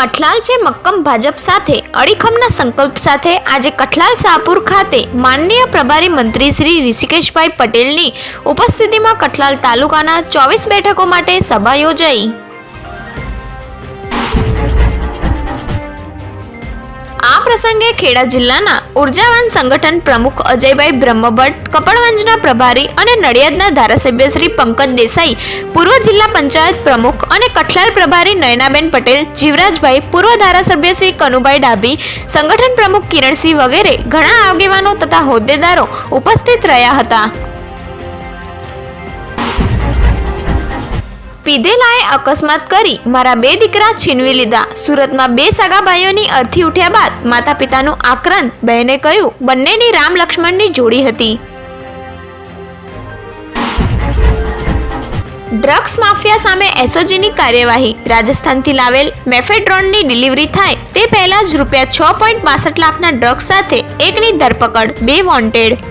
કઠલાલ છે મક્કમ ભાજપ સાથે. અડીખમના સંકલ્પ સાથે આજે કઠલાલ શાહપુર ખાતે માનનીય પ્રભારી મંત્રી શ્રી ઋષિકેશભાઈ પટેલની ઉપસ્થિતિમાં કઠલાલ તાલુકાના ચોવીસ બેઠકો માટે સભા યોજાઈ. પ્રસંગે ખેડા જિલ્લાના ઉર્જાવાન સંગઠન પ્રમુખ અજયભાઈ બ્રહ્મભટ્ટ, કપડવંજના પ્રભારી અને નડિયાદના ધારાસભ્ય શ્રી પંકજ દેસાઈ, પૂર્વ જિલ્લા પંચાયત પ્રમુખ અને કઠલાલ પ્રભારી નયનાબેન પટેલ, જીવરાજભાઈ, પૂર્વ ધારાસભ્ય શ્રી કનુભાઈ ડાભી, સંગઠન પ્રમુખ કિરણસિંહ વગેરે ઘણા આગેવાનો તથા હોદ્દેદારો ઉપસ્થિત રહ્યા હતા. પીધેલાએ અકસ્માત કરી મારા બે દીકરા છીનવી લીધા. સુરતમાં બે સગા ભાઈઓની અર્થી ઉઠ્યા બાદ માતા પિતાનું આક્રંદ બહેને કહ્યું, બંનેની રામ લક્ષ્મણની જોડી હતી. ડ્રગ્સ માફિયા સામે એસઓજીની કાર્યવાહી. રાજસ્થાનથી લાવેલ મેફેડ્રોનની ડિલિવરી થાય તે પહેલા જ રૂપિયા છ પોઈન્ટ બાસઠ લાખના ડ્રગ્સ સાથે એકની ધરપકડ, બે વોન્ટેડ.